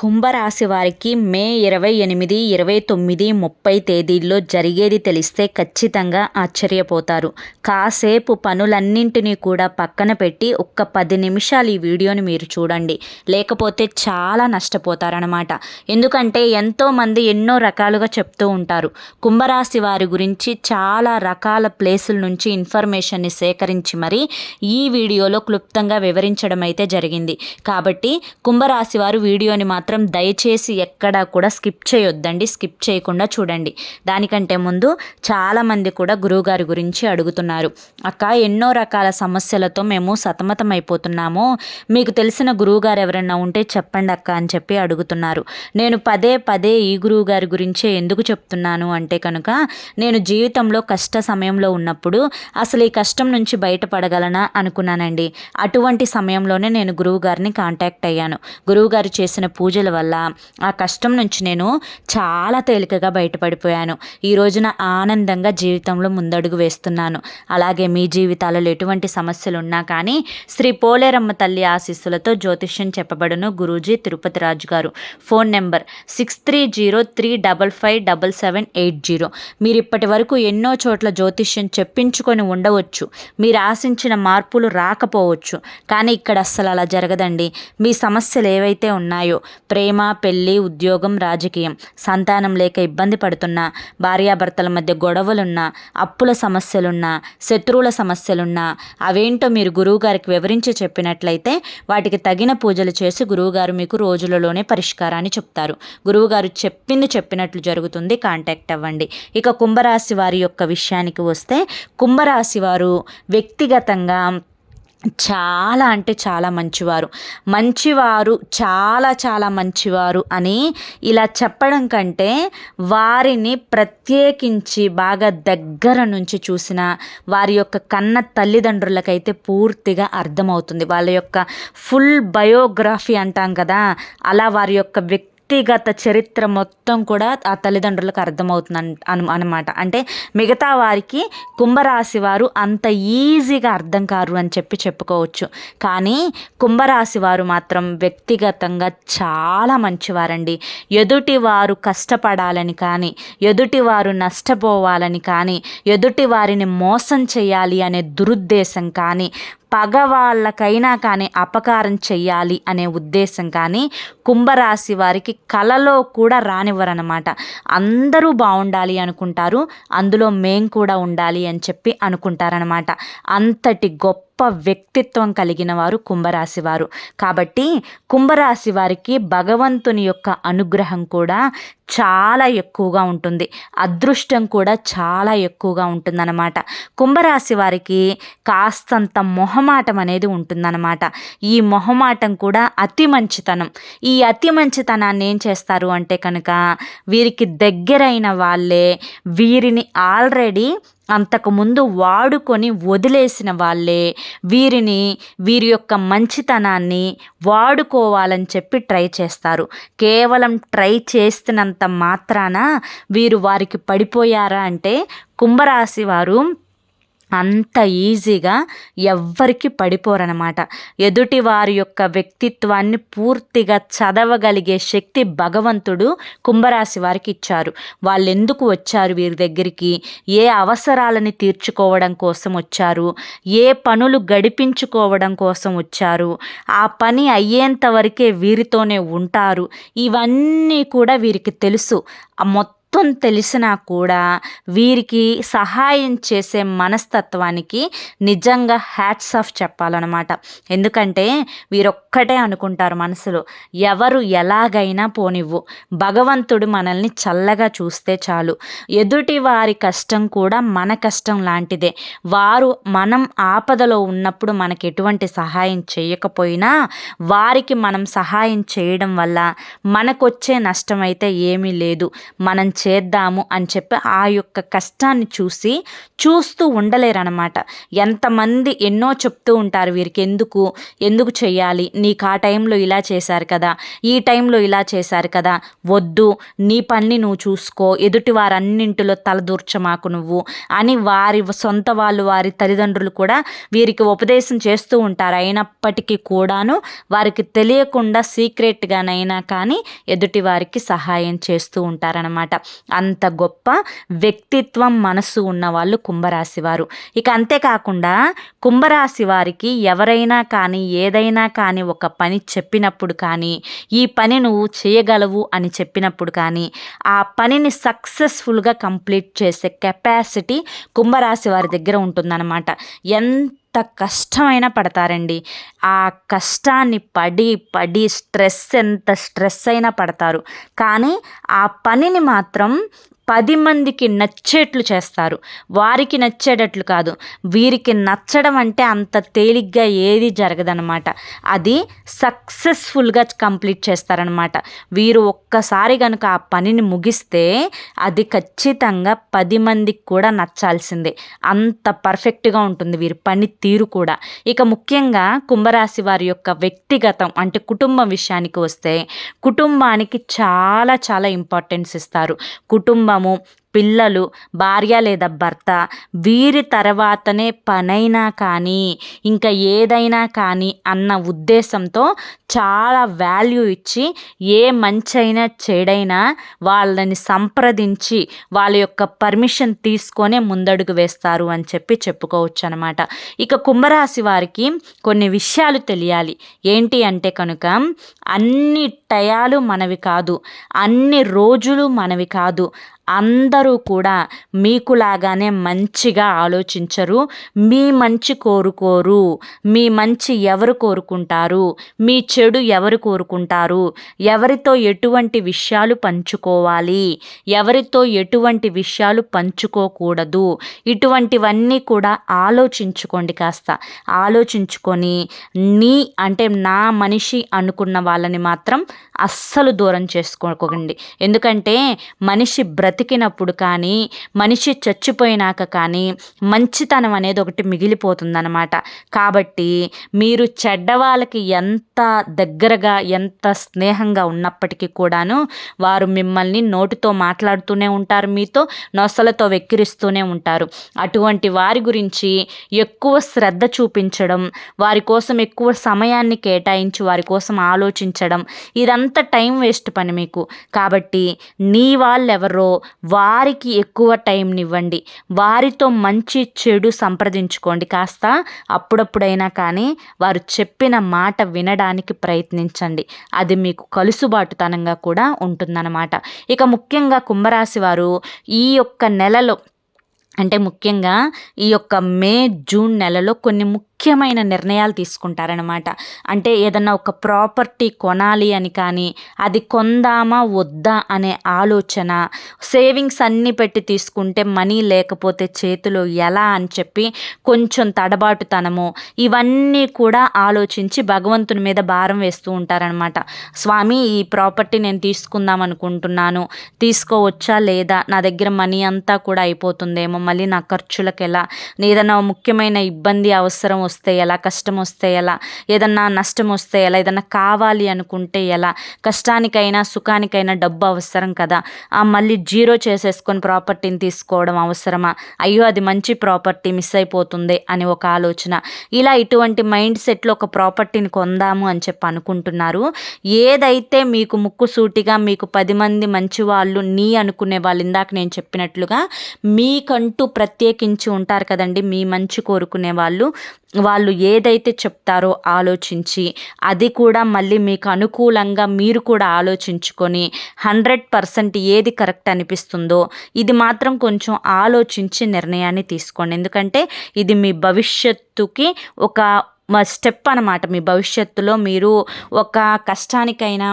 కుంభరాశి వారికి మే ఇరవై ఎనిమిది ఇరవై తొమ్మిది ముప్పై తేదీల్లో జరిగేది తెలిస్తే ఖచ్చితంగా ఆశ్చర్యపోతారు. కాసేపు పనులన్నింటినీ కూడా పక్కన పెట్టి ఒక్క పది నిమిషాలు ఈ వీడియోని మీరు చూడండి. లేకపోతే చాలా నష్టపోతారనమాట ఎందుకంటే ఎంతోమంది ఎన్నో రకాలుగా చెప్తూ ఉంటారు. కుంభరాశి వారి గురించి చాలా రకాల ప్లేసుల నుంచి ఇన్ఫర్మేషన్ని సేకరించి మరి ఈ వీడియోలో క్లుప్తంగా వివరించడం అయితే జరిగింది. కాబట్టి కుంభరాశి వారు వీడియోని మాత్రం మాత్రం దయచేసి ఎక్కడా కూడా స్కిప్ చేయొద్దండి స్కిప్ చేయకుండా చూడండి. దానికంటే ముందు చాలామంది కూడా గురువుగారి గురించి అడుగుతున్నారు. అక్క ఎన్నో రకాల సమస్యలతో మేము సతమతం అయిపోతున్నాము మీకు తెలిసిన గురువుగారు ఎవరైనా ఉంటే చెప్పండి అక్క అని చెప్పి అడుగుతున్నారు. నేను పదే పదే ఈ గురువుగారి గురించే ఎందుకు చెప్తున్నాను అంటే కనుక నేను జీవితంలో కష్ట సమయంలో ఉన్నప్పుడు అసలు ఈ కష్టం నుంచి బయటపడగలనా అనుకున్నానండి. అటువంటి సమయంలోనే నేను గురువుగారిని కాంటాక్ట్ అయ్యాను. గురువుగారు చేసిన పూజ పూజల వల్ల ఆ కష్టం నుంచి నేను చాలా తేలికగా బయటపడిపోయాను. ఈ రోజున ఆనందంగా జీవితంలో ముందడుగు వేస్తున్నాను. అలాగే మీ జీవితాలలో ఎటువంటి సమస్యలు ఉన్నా కానీ శ్రీ పోలేరమ్మ తల్లి ఆశీస్సులతో జ్యోతిష్యం చెప్పబడును Guruji Tirupati Raju garu. Phone number six three zero three double five double seven eight zero. మీరు ఇప్పటి వరకు ఎన్నో చోట్ల జ్యోతిష్యం చెప్పించుకొని ఉండవచ్చు. మీరు ఆశించిన మార్పులు రాకపోవచ్చు. కానీ ఇక్కడ అస్సలు అలా జరగదండి. మీ సమస్యలు ఏవైతే ఉన్నాయో ప్రేమ పెళ్ళి ఉద్యోగం రాజకీయం సంతానం లేక ఇబ్బంది పడుతున్నా భార్యాభర్తల మధ్య గొడవలున్నా అప్పుల సమస్యలున్నా శత్రువుల సమస్యలున్నా అవేంటో మీరు గురువుగారికి వివరించి చెప్పినట్లయితే వాటికి తగిన పూజలు చేసి గురువుగారు మీకు రోజులలోనే పరిష్కారాన్ని చెప్తారు. గురువుగారు చెప్పింది చెప్పినట్లు జరుగుతుంది. కాంటాక్ట్ అవ్వండి. ఇక కుంభరాశి వారి యొక్క విషయానికి వస్తే కుంభరాశి వారు వ్యక్తిగతంగా చాలా అంటే చాలా మంచివారు. మంచివారు చాలా చాలా మంచివారు అని ఇలా చెప్పడం కంటే వారిని ప్రత్యేకించి బాగా దగ్గర నుంచి చూసిన వారి యొక్క కన్న తల్లిదండ్రులకైతే పూర్తిగా అర్థమవుతుంది. వాళ్ళ యొక్క ఫుల్ బయోగ్రఫీ అంటాం కదా అలా వారి యొక్క వ్యక్తి వ్యక్తిగత చరిత్ర మొత్తం కూడా ఆ తల్లిదండ్రులకు అర్థమవుతుంది అను అనమాట అంటే మిగతా వారికి కుంభరాశి వారు అంత ఈజీగా అర్థం కారు అని చెప్పి చెప్పుకోవచ్చు. కానీ కుంభరాశి వారు మాత్రం వ్యక్తిగతంగా చాలా మంచివారండి. ఎదుటి వారు కష్టపడాలని కానీ ఎదుటి వారు నష్టపోవాలని కానీ ఎదుటి వారిని మోసం చేయాలి అనే దురుద్దేశం కానీ పగవాళ్ళకైనా కానీ అపకారం చెయ్యాలి అనే ఉద్దేశం కానీ కుంభరాశి వారికి కలలో కూడా రానివ్వరనమాట అందరూ బాగుండాలి అనుకుంటారు అందులో మేం కూడా ఉండాలి అని చెప్పి అనుకుంటారనమాట అంతటి గొప్ప గొప్ప వ్యక్తిత్వం కలిగిన వారు కుంభరాశి వారు కాబట్టి కుంభరాశి వారికి భగవంతుని యొక్క అనుగ్రహం కూడా చాలా ఎక్కువగా ఉంటుంది. అదృష్టం కూడా చాలా ఎక్కువగా ఉంటుందన్నమాట. కుంభరాశి వారికి కాస్తంత మొహమాటం అనేది ఉంటుందన్నమాట. ఈ మొహమాటం కూడా అతి మంచితనం. ఈ అతి మంచితనాన్ని ఏం చేస్తారు అంటే కనుక వీరికి దగ్గరైన వాళ్ళే వీరిని ఆల్రెడీ అంతకుముందు వాడుకొని వదిలేసిన వాళ్ళే. వీరిని వీరి యొక్క మంచితనాన్ని వాడుకోవాలని చెప్పి ట్రై చేస్తారు. కేవలం ట్రై చేస్తున్నంత మాత్రాన వీరు వారికి పడిపోయారా అంటే కుంభరాశి వారు అంత ఈజీగా ఎవ్వరికి పడిపోరనమాట ఎదుటి వారి యొక్క వ్యక్తిత్వాన్ని పూర్తిగా చదవగలిగే శక్తి భగవంతుడు కుంభరాశి వారికి ఇచ్చారు. వాళ్ళు ఎందుకు వచ్చారు వీరి దగ్గరికి? ఏ అవసరాలని తీర్చుకోవడం కోసం వచ్చారు? ఏ పనులు గడిపించుకోవడం కోసం వచ్చారు? ఆ పని అయ్యేంత వరకే వీరితోనే ఉంటారు. ఇవన్నీ కూడా వీరికి తెలుసు. మొత్తం మొత్తం తెలిసినా కూడా వీరికి సహాయం చేసే మనస్తత్వానికి నిజంగా హ్యాట్స్ ఆఫ్ చెప్పాలన్నమాట. ఎందుకంటే వీరొక్కటే అనుకుంటారు మనసులో ఎవరు ఎలాగైనా పోనివ్వు. భగవంతుడు మనల్ని చల్లగా చూస్తే చాలు. ఎదుటి వారి కష్టం కూడా మన కష్టం లాంటిదే. వారు మనం ఆపదలో ఉన్నప్పుడు మనకి ఎటువంటి సహాయం చేయకపోయినా వారికి మనం సహాయం చేయడం వల్ల మనకొచ్చే నష్టం అయితే ఏమీ లేదు. మనం చేద్దాము అని చెప్పి ఆ యొక్క కష్టాన్ని చూసి చూస్తూ ఉండలేరనమాట ఎంతమంది ఎన్నో చెప్తూ ఉంటారు వీరికి ఎందుకు? ఎందుకు చేయాలి నీకు ఆ టైంలో ఇలా చేశారు కదా ఈ టైంలో ఇలా చేశారు కదా వద్దు నీ పని నువ్వు చూసుకో ఎదుటి వారన్నింటిలో తలదూర్చమాకు నువ్వు అని వారి సొంత వాళ్ళు వారి తల్లిదండ్రులు కూడా వీరికి ఉపదేశం చేస్తూ ఉంటారు. అయినప్పటికీ కూడాను వారికి తెలియకుండా సీక్రెట్గానైనా కానీ ఎదుటి వారికి సహాయం చేస్తూ ఉంటారనమాట అంత గొప్ప వ్యక్తిత్వం మనసు ఉన్న వాళ్ళు కుంభరాశి వారు ఇక అంతేకాకుండా కుంభరాశి వారికి ఎవరైనా కానీ ఏదైనా కానీ ఒక పని చెప్పినప్పుడు కానీ ఈ పని నువ్వు చేయగలవు అని చెప్పినప్పుడు కానీ ఆ పనిని సక్సెస్ఫుల్గా కంప్లీట్ చేసే కెపాసిటీ కుంభరాశి వారి దగ్గర ఉంటుందన్నమాట. ఎంత ఎంత కష్టమైనా పడతారండి. ఆ కష్టాన్ని పడి పడి స్ట్రెస్ ఎంత స్ట్రెస్ అయినా పడతారు. కానీ ఆ పనిని మాత్రం పది మందికి నచ్చేట్లు చేస్తారు. వారికి నచ్చేటట్లు కాదు. వీరికి నచ్చడం అంటే అంత తేలిగ్గా ఏది జరగదనమాట అది సక్సెస్ఫుల్గా కంప్లీట్ చేస్తారనమాట వీరు ఒక్కసారి కనుక ఆ పనిని ముగిస్తే అది ఖచ్చితంగా పది మందికి కూడా నచ్చాల్సిందే. అంత పర్ఫెక్ట్గా ఉంటుంది వీరి పని తీరు కూడా. ఇక ముఖ్యంగా కుంభరాశి వారి యొక్క వ్యక్తిగతం అంటే కుటుంబం విషయానికి వస్తే కుటుంబానికి చాలా చాలా ఇంపార్టెన్స్ ఇస్తారు. కుటుంబం కుటుంబము పిల్లలు భార్య లేదా భర్త వీరి తర్వాతనే పనైనా కానీ ఇంకా ఏదైనా కానీ అన్న ఉద్దేశంతో చాలా వాల్యూ ఇచ్చి ఏ మంచైనా చెడైనా వాళ్ళని సంప్రదించి వాళ్ళ యొక్క పర్మిషన్ తీసుకొనే ముందడుగు వేస్తారు అని చెప్పి చెప్పుకోవచ్చు అనమాట ఇక కుంభరాశి వారికి కొన్ని విషయాలు తెలియాలి. ఏంటి అంటే కనుక అన్ని టయాలు మనవి కాదు. అన్ని రోజులు మనవి కాదు. అందరూ కూడా మీకులాగానే మంచిగా ఆలోచించరు. మీ మంచి కోరుకోరు. మీ మంచి ఎవరు కోరుకుంటారు? మీ చెడు ఎవరు కోరుకుంటారు? ఎవరితో ఎటువంటి విషయాలు పంచుకోవాలి? ఎవరితో ఎటువంటి విషయాలు పంచుకోకూడదు? ఇటువంటివన్నీ కూడా ఆలోచించుకోండి కాస్త. ఆలోచించుకొని నీ అంటే నా మనిషి అనుకున్న వాళ్ళని మాత్రం అస్సలు దూరం చేసుకోకండి. ఎందుకంటే మనిషి బ్రతికినప్పుడు కానీ మనిషి చచ్చిపోయినాక కానీ మంచితనం అనేది ఒకటి మిగిలిపోతుందన్నమాట. కాబట్టి మీరు చెడ్డవాళ్ళకి ఎంత దగ్గరగా ఎంత స్నేహంగా ఉన్నప్పటికీ కూడాను వారు మిమ్మల్ని నోటితో మాట్లాడుతూనే ఉంటారు మీతో నొసలతో వెక్కిరిస్తూనే ఉంటారు. అటువంటి వారి గురించి ఎక్కువ శ్రద్ధ చూపించడం వారి కోసం ఎక్కువ సమయాన్ని కేటాయించి వారి కోసం ఆలోచించడం ఇదంతా టైం వేస్ట్ పని మీకు. కాబట్టి నీ వాళ్ళెవరో వారికి ఎక్కువ టైంనివ్వండి. వారితో మంచి చెడు సంప్రదించుకోండి. కాస్త అప్పుడప్పుడైనా కానీ వారు చెప్పిన మాట వినడానికి ప్రయత్నించండి. అది మీకు కలుసుబాటుతనంగా కూడా ఉంటుందన్నమాట. ఇక ముఖ్యంగా కుంభరాశి వారు ఈ యొక్క నెలలో అంటే ముఖ్యంగా ఈ యొక్క మే జూన్ నెలలో కొన్ని ముఖ్యమైన నిర్ణయాలు తీసుకుంటారనమాట అంటే ఏదన్నా ఒక ప్రాపర్టీ కొనాలి అని కానీ అది కొందామా వద్దా అనే ఆలోచన సేవింగ్స్ అన్నీ పెట్టి తీసుకుంటే మనీ లేకపోతే చేతిలో ఎలా అని చెప్పి కొంచెం తడబాటుతనము ఇవన్నీ కూడా ఆలోచించి భగవంతుని మీద భారం వేస్తూ ఉంటారనమాట స్వామి ఈ ప్రాపర్టీ నేను తీసుకుందాం అనుకుంటున్నాను. తీసుకోవచ్చా లేదా? నా దగ్గర మనీ అంతా కూడా అయిపోతుందేమో మళ్ళీ నా ఖర్చులకు ఎలా? ఏదైనా ముఖ్యమైన ఇబ్బంది అవసరం వస్తే ఎలా? కష్టం వస్తే ఎలా? ఏదన్నా నష్టం వస్తే ఎలా? ఏదన్నా కావాలి అనుకుంటే ఎలా? కష్టానికైనా సుఖానికైనా డబ్బు అవసరం కదా? ఆ మళ్ళీ జీరో చేసేసుకొని ప్రాపర్టీని తీసుకోవడం అవసరమా? అయ్యో అది మంచి ప్రాపర్టీ మిస్ అయిపోతుంది అని ఒక ఆలోచన. ఇలా ఇటువంటి మైండ్ సెట్లో ఒక ప్రాపర్టీని కొందాము అని చెప్పి అనుకుంటున్నారు. ఏదైతే మీకు ముక్కుసూటిగా మీకు పది మంది మంచి వాళ్ళు నీ అనుకునే వాళ్ళు ఇందాక నేను చెప్పినట్లుగా మీకంటూ అంటూ ప్రత్యేకించి ఉంటారు కదండి. మీ మంచి కోరుకునే వాళ్ళు. వాళ్ళు ఏదైతే చెప్తారో ఆలోచించి అది కూడా మళ్ళీ మీకు అనుకూలంగా మీరు కూడా ఆలోచించుకొని హండ్రెడ్ పర్సెంట్ ఏది కరెక్ట్ అనిపిస్తుందో ఇది మాత్రం కొంచెం ఆలోచించి నిర్ణయాన్ని తీసుకోండి. ఎందుకంటే ఇది మీ భవిష్యత్తుకి ఒక స్టెప్ అనమాట మీ భవిష్యత్తులో మీరు ఒక కష్టానికైనా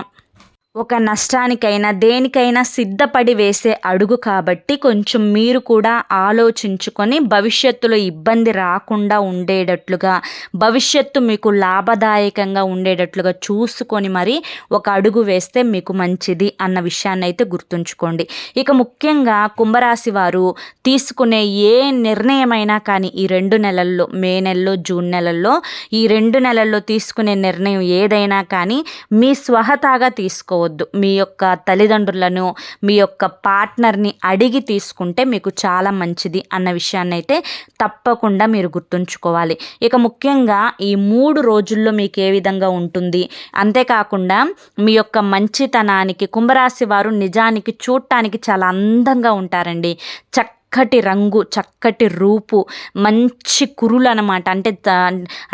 ఒక నష్టానికైనా దేనికైనా సిద్ధపడి వేసే అడుగు కాబట్టి కొంచెం మీరు కూడా ఆలోచించుకొని భవిష్యత్తులో ఇబ్బంది రాకుండా ఉండేటట్లుగా భవిష్యత్తు మీకు లాభదాయకంగా ఉండేటట్లుగా చూసుకొని మరి ఒక అడుగు వేస్తే మీకు మంచిది అన్న విషయాన్ని అయితే గుర్తుంచుకోండి. ఇక ముఖ్యంగా కుంభరాశి వారు తీసుకునే ఏ నిర్ణయమైనా కానీ ఈ రెండు నెలల్లో మే నెలలో జూన్ నెలల్లో ఈ రెండు నెలల్లో తీసుకునే నిర్ణయం ఏదైనా కానీ మీ స్వహతాగా తీసుకోవచ్చు. తీసుకోవద్దు. మీ యొక్క తల్లిదండ్రులను మీ యొక్క పార్ట్నర్ని అడిగి తీసుకుంటే మీకు చాలా మంచిది అన్న విషయాన్ని అయితే తప్పకుండా మీరు గుర్తుంచుకోవాలి. ఇక ముఖ్యంగా ఈ మూడు రోజుల్లో మీకు ఏ విధంగా ఉంటుంది? అంతేకాకుండా మీ యొక్క మంచితనానికి కుంభరాశి వారు నిజానికి చూడటానికి చాలా అందంగా ఉంటారండి. చక్క చక్కటి రంగు చక్కటి రూపు మంచి కురులు అనమాట అంటే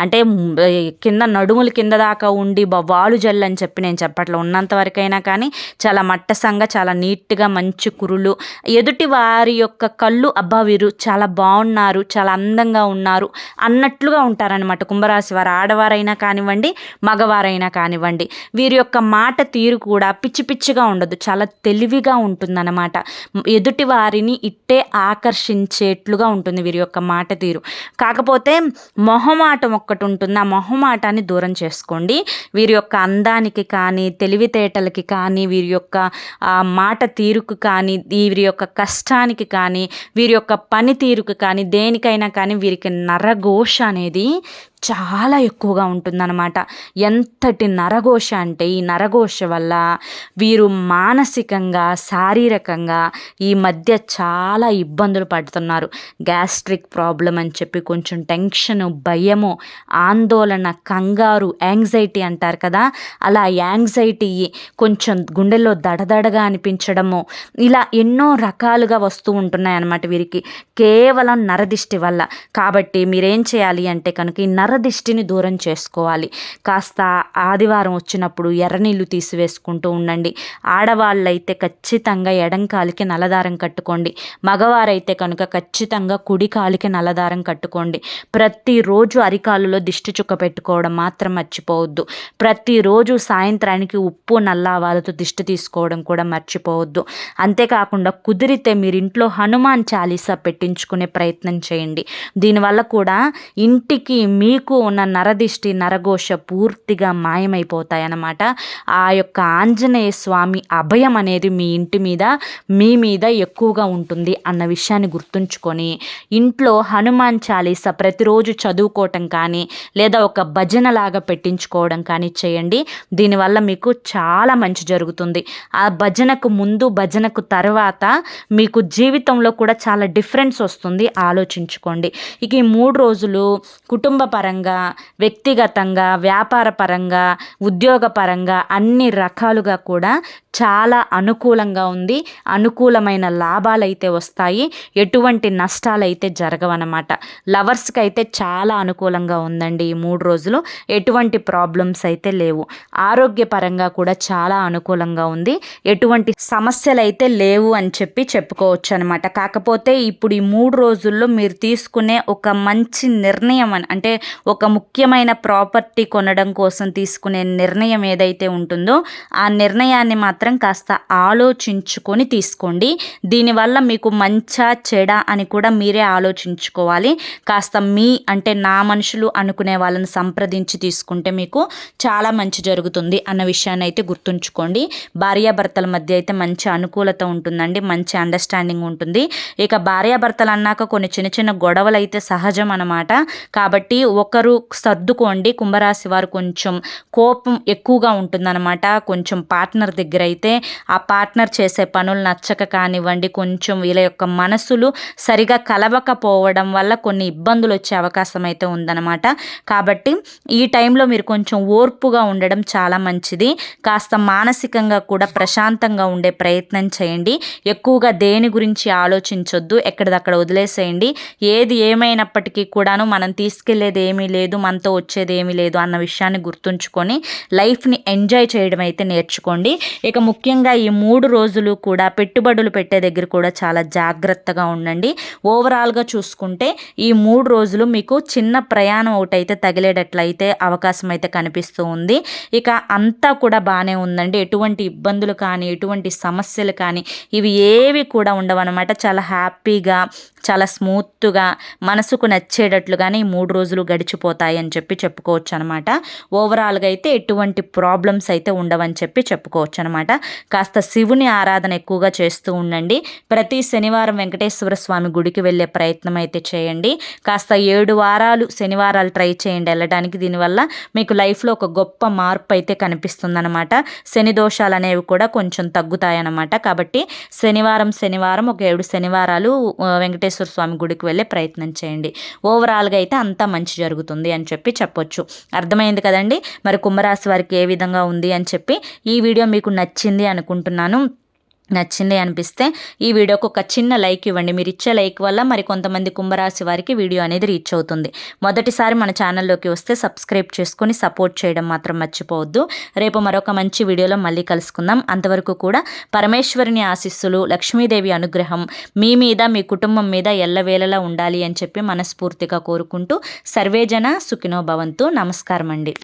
అంటే కింద నడుములు కింద దాకా ఉండి వాలు జల్లు అని చెప్పి నేను చెప్పట్లో. ఉన్నంత వరకైనా కానీ చాలా మట్టసంగా చాలా నీట్గా మంచి కురులు. ఎదుటి వారి యొక్క కళ్ళు అబ్బా వీరు చాలా బాగున్నారు చాలా అందంగా ఉన్నారు అన్నట్లుగా ఉంటారనమాట కుంభరాశి వారు ఆడవారైనా కానివ్వండి మగవారైనా కానివ్వండి. వీరి యొక్క మాట తీరు కూడా పిచ్చి పిచ్చిగా ఉండదు చాలా తెలివిగా ఉంటుందన్నమాట. ఎదుటి వారిని ఇట్టే ఆకర్షించేట్లుగా ఉంటుంది వీరి యొక్క మాట తీరు. కాకపోతే మొహమాటం ఒక్కటి ఉంటుంది. ఆ మొహమాటాన్ని దూరం చేసుకోండి. వీరి యొక్క అందానికి కానీ తెలివితేటలకి కానీ వీరి యొక్క మాట తీరుకు కానీ వీరి యొక్క కష్టానికి కానీ వీరి యొక్క పనితీరుకు కానీ దేనికైనా కానీ వీరికి నరఘోష అనేది చాలా ఎక్కువగా ఉంటుందన్నమాట. ఎంతటి నరఘోష అంటే ఈ నరఘోష వల్ల వీరు మానసికంగా శారీరకంగా ఈ మధ్య చాలా ఇబ్బందులు పడుతున్నారు. గ్యాస్ట్రిక్ ప్రాబ్లం అని చెప్పి కొంచెం టెన్షన్ భయము ఆందోళన కంగారు యాంగ్జైటీ అంటారు కదా? అలా యాంగ్జైటీ కొంచెం గుండెల్లో దడదడగా అనిపించడము ఇలా ఎన్నో రకాలుగా వస్తూ ఉంటున్నాయి అన్నమాట వీరికి. కేవలం నరదిష్టి వల్ల. కాబట్టి మీరేం చేయాలి అంటే కనుక ఈ నర నరదిష్టిని దూరం చేసుకోవాలి. కాస్త ఆదివారం వచ్చినప్పుడు ఎర్రనీళ్ళు తీసివేసుకుంటూ ఉండండి. ఆడవాళ్ళైతే ఖచ్చితంగా ఎడం కాలికి నల్లదారం కట్టుకోండి. మగవారైతే కనుక ఖచ్చితంగా కుడి కాలికి నల్లదారం కట్టుకోండి. ప్రతిరోజు అరికాలులో దిష్టి చుక్క పెట్టుకోవడం మాత్రం మర్చిపోవద్దు. ప్రతిరోజు సాయంత్రానికి ఉప్పు నల్లావాలతో దిష్టి తీసుకోవడం కూడా మర్చిపోవద్దు. అంతేకాకుండా కుదిరితే మీరు ఇంట్లో హనుమాన్ చాలీసా పెట్టించుకునే ప్రయత్నం చేయండి. దీనివల్ల కూడా ఇంటికి మీకు మీకు ఉన్న నరదిష్టి నరఘోష పూర్తిగా మాయమైపోతాయన్నమాట. ఆ యొక్క ఆంజనేయ స్వామి అభయం అనేది మీ ఇంటి మీద మీ మీద ఎక్కువగా ఉంటుంది అన్న విషయాన్ని గుర్తుంచుకొని ఇంట్లో హనుమాన్ చాలీస ప్రతిరోజు చదువుకోవటం కానీ లేదా ఒక భజన లాగా పెట్టించుకోవడం కానీ చేయండి. దీనివల్ల మీకు చాలా మంచి జరుగుతుంది. ఆ భజనకు ముందు భజనకు తర్వాత మీకు జీవితంలో కూడా చాలా డిఫరెన్స్ వస్తుంది. ఆలోచించుకోండి. ఇక ఈ మూడు రోజులు కుటుంబ పరంగా వ్యక్తిగతంగా వ్యాపార పరంగా ఉద్యోగ పరంగా అన్ని రకాలుగా కూడా చాలా అనుకూలంగా ఉంది. అనుకూలమైన లాభాలు అయితే వస్తాయి. ఎటువంటి నష్టాలు అయితే జరగవన్నమాట. లవర్స్కి అయితే చాలా అనుకూలంగా ఉందండి ఈ మూడు రోజులు. ఎటువంటి ప్రాబ్లమ్స్ అయితే లేవు. ఆరోగ్యపరంగా కూడా చాలా అనుకూలంగా ఉంది. ఎటువంటి సమస్యలు అయితే లేవు అని చెప్పి చెప్పుకోవచ్చు అనమాట కాకపోతే ఇప్పుడు ఈ మూడు రోజుల్లో మీరు తీసుకునే ఒక మంచి నిర్ణయం అంటే ఒక ముఖ్యమైన ప్రాపర్టీ కొనడం కోసం తీసుకునే నిర్ణయం ఏదైతే ఉంటుందో ఆ నిర్ణయాన్ని మాత్రం కాస్త ఆలోచించుకొని తీసుకోండి. దీనివల్ల మీకు మంచా చెడ అని కూడా మీరే ఆలోచించుకోవాలి. కాస్త మీ అంటే నా మనుషులు అనుకునే వాళ్ళని సంప్రదించి తీసుకుంటే మీకు చాలా మంచి జరుగుతుంది అన్న విషయాన్ని అయితే గుర్తుంచుకోండి. భార్యాభర్తల మధ్య అయితే మంచి అనుకూలత ఉంటుందండి మంచి అండర్స్టాండింగ్ ఉంటుంది. ఇక భార్యాభర్తలు అన్నాక కొన్ని చిన్న చిన్న గొడవలు అయితే సహజం అనమాట కాబట్టి ఒకరు సర్దుకోండి. కుంభరాశి వారు కొంచెం కోపం ఎక్కువగా ఉంటుందన్నమాట. కొంచెం పార్ట్నర్ దగ్గర అయితే ఆ పార్ట్నర్ చేసే పనులు నచ్చక కానివ్వండి. కొంచెం వీళ్ళ యొక్క మనసులు సరిగా కలవకపోవడం వల్ల కొన్ని ఇబ్బందులు వచ్చే అవకాశం అయితే ఉందన్నమాట. కాబట్టి ఈ టైంలో మీరు కొంచెం ఓర్పుగా ఉండడం చాలా మంచిది. కాస్త మానసికంగా కూడా ప్రశాంతంగా ఉండే ప్రయత్నం చేయండి. ఎక్కువగా దేని గురించి ఆలోచించొద్దు. ఎక్కడిదక్కడ వదిలేసేయండి. ఏది ఏమైనప్పటికీ కూడాను మనం తీసుకెళ్ళేది ఏమీ లేదు మనతో వచ్చేది ఏమీ లేదు అన్న విషయాన్ని గుర్తుంచుకొని లైఫ్ని ఎంజాయ్ చేయడం అయితే నేర్చుకోండి. ఇక ముఖ్యంగా ఈ మూడు రోజులు కూడా పెట్టుబడులు పెట్టే దగ్గర కూడా చాలా జాగ్రత్తగా ఉండండి. ఓవరాల్గా చూసుకుంటే ఈ మూడు రోజులు మీకు చిన్న ప్రయాణం ఒకటైతే తగిలేటట్లయితే అవకాశం అయితే కనిపిస్తూ ఉంది. ఇక అంతా కూడా బాగానే ఉందండి. ఎటువంటి ఇబ్బందులు కానీ ఎటువంటి సమస్యలు కానీ ఇవి ఏవి కూడా ఉండవన్నమాట. చాలా హ్యాపీగా చాలా స్మూత్గా మనసుకు నచ్చేటట్లుగానే ఈ మూడు రోజులు గడిచిపోతాయి అని చెప్పి చెప్పుకోవచ్చు అనమాట ఓవరాల్గా అయితే ఎటువంటి ప్రాబ్లమ్స్ అయితే ఉండవని చెప్పి చెప్పుకోవచ్చు అనమాట కాస్త శివుని ఆరాధన ఎక్కువగా చేస్తూ ఉండండి. ప్రతి శనివారం వెంకటేశ్వర స్వామి గుడికి వెళ్ళే ప్రయత్నం అయితే చేయండి. కాస్త ఏడు వారాలు శనివారాలు ట్రై చేయండి వెళ్ళడానికి. దీనివల్ల మీకు లైఫ్లో ఒక గొప్ప మార్పు అయితే కనిపిస్తుందన్నమాట శని దోషాలు అనేవి కూడా కొంచెం తగ్గుతాయన్నమాట కాబట్టి శనివారం శనివారం ఒక ఏడు శనివారాలు వెంకటేశ్వర స్వామి గుడికి వెళ్ళే ప్రయత్నం చేయండి. ఓవరాల్గా అయితే అంతా మంచి జరుగుతుంది జరుగుతుంది అని చెప్పి చెప్పొచ్చు. అర్థమైంది కదండి? మరి కుంభరాశి వారికి ఏ విధంగా ఉంది అని చెప్పి ఈ వీడియో మీకు నచ్చింది అనుకుంటున్నాను. నచ్చింది అనిపిస్తే ఈ వీడియోకి ఒక చిన్న లైక్ ఇవ్వండి. మీరు ఇచ్చే లైక్ వల్ల మరి కొంతమంది కుంభరాశి వారికి వీడియో అనేది రీచ్ అవుతుంది. మొదటిసారి మన ఛానల్లోకి వస్తే సబ్స్క్రైబ్ చేసుకొని సపోర్ట్ చేయడం మాత్రం మర్చిపోవద్దు. రేపు మరొక మంచి వీడియోలో మళ్ళీ కలుసుకుందాం. అంతవరకు కూడా పరమేశ్వరుని ఆశీస్సులు లక్ష్మీదేవి అనుగ్రహం మీ మీద మీ కుటుంబం మీద ఎల్లవేళలా ఉండాలి అని చెప్పి మనస్ఫూర్తిగా కోరుకుంటూ సర్వేజన సుఖినో భవంతు. నమస్కారం అండి